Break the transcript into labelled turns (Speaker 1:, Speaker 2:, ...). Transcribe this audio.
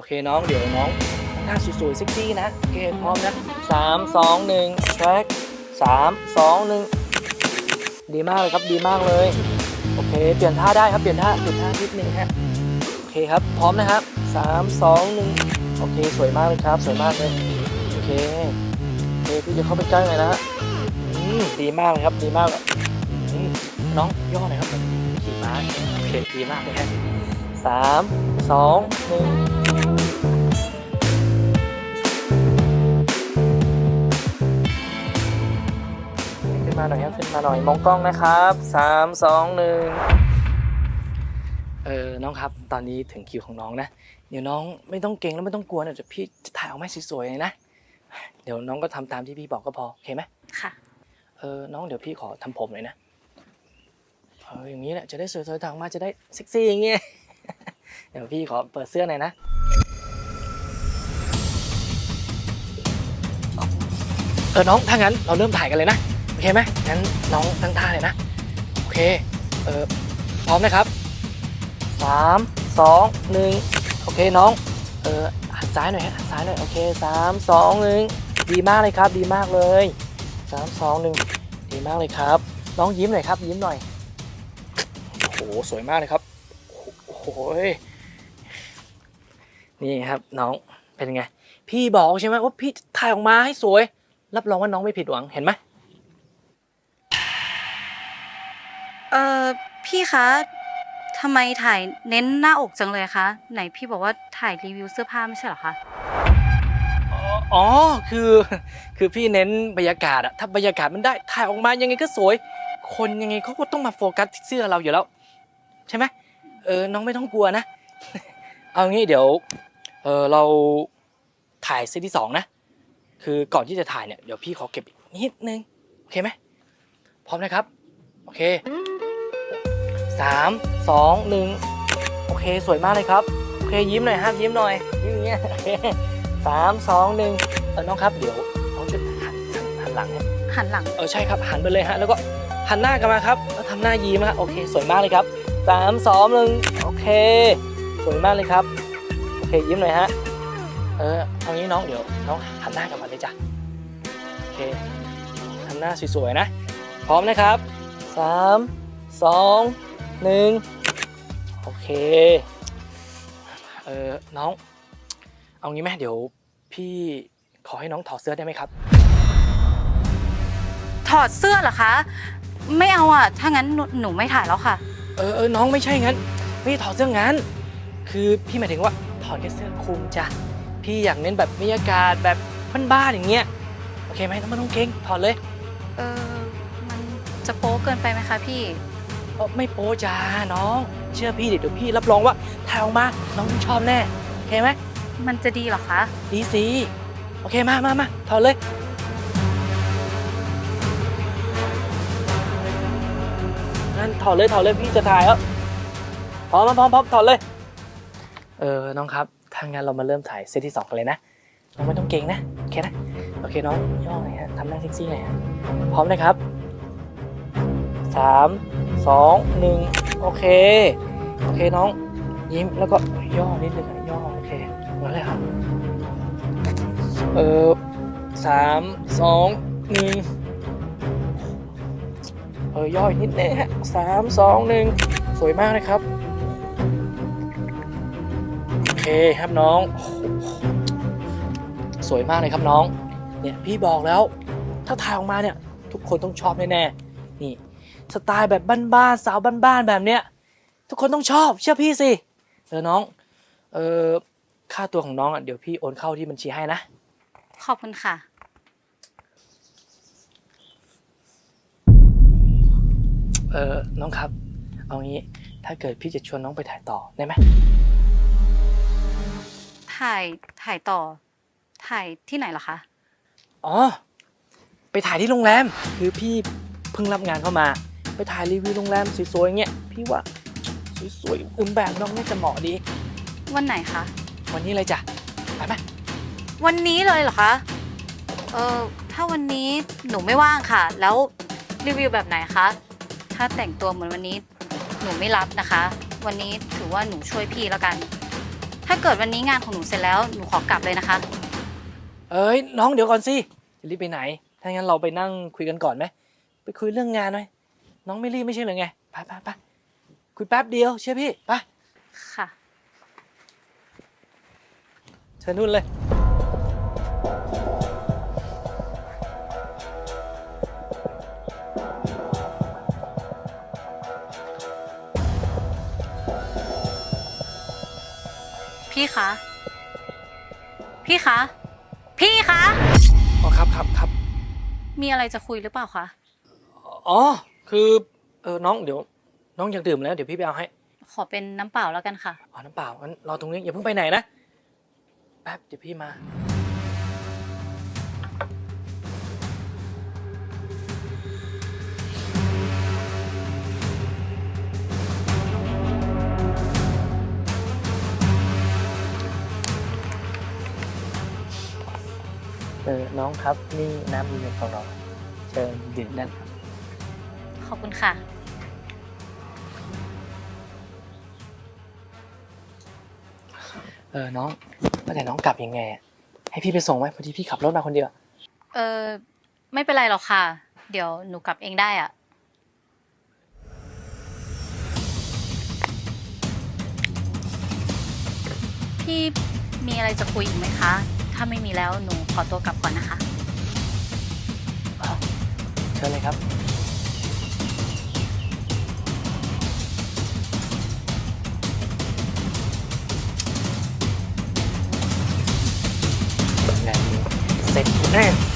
Speaker 1: อเคน้องเดี๋ยวน้องหน้าสวยๆเซ็กซี่นะ โอเค พร้อมนะสามสองหนึ่งแทร็กสามสองหนึ่งดีมากเลยครับดีมากเลย โอเค เปลี่ยนท่าได้ครับเปลี่ยนท่าเปลี่ยนท่านิดนึงฮะโอเคครับ พร้อมนะครับสามสองหนึ่งโอเค สวยมากเลยครับ สวยมากเลยโอเคโอเคพี่จะเข้าไปใกล้หน่อยนะฮะดีมากเลยครับดีมากน้องย่อหน่อยครับขี่ม้าโอเคดีมากเลยฮะ สามสองหนึ่งขึ้นมาหน่อยครับขึ้นมาหน่อยมองกล้องนะครับสามสองหนึ่งเออน้องครับตอนนี้ถึงคิวของน้องนะ เดี๋ยวน้องไม่ต้องเก่งแล้วไม่ต้องกลัวนะเดี๋ยวพี่จะถ่ายออกมาให้สวยๆเลยนะ เดี๋ยวน้องก็ทำตามที่พี่บอกก็พอโอเคไหม
Speaker 2: ค่ะ
Speaker 1: เออน้องเดี๋ยวพี่ขอทำผมหน่อยนะเอออย่างนี้แหละจะได้สวยๆทางมาจะได้เซ็กซี่อย่างเงี้ย เดี๋ยวพี่ขอเปิดเสื้อหน่อยนะเออน้องถ้างั้นเราเริ่มถ่ายกันเลยนะโอเคไหมงั้นน้องตั้งท่าเลยนะโอเคเออพร้อมนะครับสามสองหนึ่งโอเคน้องเออหันซ้ายหน่อยฮะหันซ้ายหน่อยโอเคสามสองหนึ่งดีมากเลยครับ ดีมากเลยสามสองหนึ่งดีมากเลยครับ น้องยิ้มหน่อยครับ ยิ้มหน่อยโอ้โหสวยมากเลยครับโอ้โห นี่ครับน้องเป็นไง พี่บอกใช่ไหมว่าพี่ถ่ายออกมาให้สวย รับรองว่าน้องไม่ผิดหวังเห็นไหม
Speaker 2: เอ่อพี่คะทำไมถ่ายเน้นหน้าอกจังเลยคะ ไหนพี่บอกว่าถ่ายรีวิวเสื้อผ้าไม่ใช่เหรอคะ
Speaker 1: อ๋อ คือ คือพี่เน้นบรรยากาศอะถ้าบรรยากาศมันได้ถ่ายออกมายังไงก็สวย คนยังไงเขาก็ต้องมาโฟกัสที่เสื้อเราอยู่แล้ว ใช่ไหมเออ น้องไม่ต้องกลัวนะ เอางี้เดี๋ยว เออเราถ่ายเซตที่สองนะ คือก่อนที่จะถ่ายเนี่ยเดี๋ยวพี่ขอเก็บอีกนิดนึง โอเคไหมพร้อมนะครับ โอเคสามสองหนึ่งโอเคสวยมากเลยครับ โอเคยิ้มหน่อยครับยิ้มหน่อยยิ้มอย่างเงี้ยโอเคสามสองหนึ่งเออน้องครับเดี๋ยวน้องช่วยหันหันหันหลังให้
Speaker 2: หันหลัง
Speaker 1: เออใช่ครับหันไปเลยฮะแล้วก็หันหน้ากลับมาครับแล้วทำหน้ายิ้มฮะโอเค สวยมากเลยครับสามสองหนึ่งโอเค สวยมากเลยครับโอ เคยิ้มหน่อยฮะ เออเอางี้น้องเดี๋ยวน้องหันหน้ากลับมาเลยจ้ะ โอเคทำหน้าสวยๆนะ พร้อมนะครับสามสองหนึ่งโอเค เออน้อง เอางี้ไหมเดี๋ยวพี่ขอให้น้องถอดเสื้อได้ไหมครับ
Speaker 2: ถอดเสื้อเหรอคะ ไม่เอาอะ ถ้างั้นหนูหนูไม่ถ่ายแล้วค่ะ
Speaker 1: เออเออน้องไม่ใช่งั้น ไม่ได้ถอดเสื้องั้น คือพี่หมายถึงว่าถ อดแค่เสื้อคลุมจ้ะ พี่อยากเน้นแบบบรรยากาศแบบบ้านๆอย่างเงี้ย โอเคไหมน้องไม่ต้องเก่งถอดเลย
Speaker 2: เออมันจะโป๊เกินไปไหมคะพี่
Speaker 1: เออไม่โป๊จ้าน้อง เชื่อพี่ดิเดี๋ยวพี่รับรองว่าถ่ายออกมา น้องต้องชอบแน่ โอเคไหม
Speaker 2: มันจะดีเหรอคะ
Speaker 1: ดีสิ โอเค มามามาถอดเลยงั้นถอดเลยถอดเลยพี่จะถ่ายแล้วพร้อมพร้อมพร้อมถอดเลย เออน้องครับถ้างั้นเรามาเริ่มถ่ายเซตที่สองกันเลยนะน้องไม่ต้องเก่งนะโอเคนะโอเคน้องย่อหน่อยฮะทำหน้าเซ็กซี่หน่อยฮะพร้อมนะครับสามสองหนึ่งโอเคโอเคน้องยิ้มแล้วก็ย่อนิดนึงย่อโอเคงั้นเลยครับเออสามสองหนึ่งเออย่ออีกนิดนึงฮะสามสองหนึ่งสวยมากนะครับ เคครับน้องโอ้โหสวยมากเลยครับน้อง เนี่ยพี่บอกแล้ว ถ้าถ่ายออกมาเนี่ย ทุกคนต้องชอบแน่ๆนี่สไตล์แบบบ้านๆสาวบ้านๆแบบเนี้ยทุกคนต้องชอบเชื่อพี่สิเออน้องเออค่าตัวของน้องอะเดี๋ยวพี่โอนเข้าที่บัญชีให้นะ
Speaker 2: ขอบคุณค่ะ
Speaker 1: เออน้องครับ เอางี้ถ้าเกิดพี่จะชวนน้องไปถ่ายต่อได้ไหม
Speaker 2: ถ่ายถ่ายต่อ ถ่ายที่ไหนเหรอคะ
Speaker 1: อ๋อ ไปถ่ายที่โรงแรม คือพี่เพิ่งรับงานเข้ามา ไปถ่ายรีวิวโรงแรมสวยๆอย่างเงี้ย พี่ว่าสวยๆอึมแบบน้องน่าจะเหมาะดี
Speaker 2: วันไหนคะ
Speaker 1: วันนี้เลยจ้ะ ไปไหม
Speaker 2: วันนี้เลยเหรอคะ เออถ้าวันนี้หนูไม่ว่างค่ะ แล้วรีวิวแบบไหนคะ ถ้าแต่งตัวเหมือนวันนี้ หนูไม่รับนะคะ วันนี้ถือว่าหนูช่วยพี่แล้วกัน ถ้าเกิดวันนี้งานของหนูเสร็จแล้วหนูขอกลับเลยนะคะ
Speaker 1: เอ้ยน้องเดี๋ยวก่อนสิจะรีบไปไหน ถ้างั้นเราไปนั่งคุยกันก่อนไหมไปคุยเรื่องงานหน่อยน้องไม่รีบไม่ใช่เหรือไงไปไปไปคุยแป๊บเดียวเชื่อพี่ไป
Speaker 2: ค่ะ
Speaker 1: เชิญนุ่นเลย
Speaker 2: พี่คะ พี่คะ พี่คะ
Speaker 1: อ๋อครับครับครับ
Speaker 2: มีอะไรจะคุยหรือเปล่าคะ
Speaker 1: อ๋อ คือเออน้องเดี๋ยว น้องอยากดื่มแล้วเดี๋ยวพี่ไปเอาให้
Speaker 2: ขอเป็นน้ำเปล่าแล้วกันค่ะ
Speaker 1: อ๋อน้ำเปล่างั้นรอตรงนี้อย่าเพิ่งไปไหนนะแป๊บเดี๋ยวพี่มา เออน้องครับนี่น้ำมีเงินของเราเชิญดื่มได้ครับ
Speaker 2: ขอบคุณค่ะ
Speaker 1: เออน้องเมื่อไหร่น้องกลับยังไงอะให้พี่ไปส่งไหมพอดีพี่ขับรถมาคนเดียว
Speaker 2: เออไม่เป็นไรหรอกค่ะ เดี๋ยวหนูกลับเองได้อะพี่มีอะไรจะคุยอีกไหมคะ ถ้าไม่มีแล้วหนูขอตัวกลับก่อนนะคะ
Speaker 1: เชิญเลยครับ งานนี้เสร็จแน่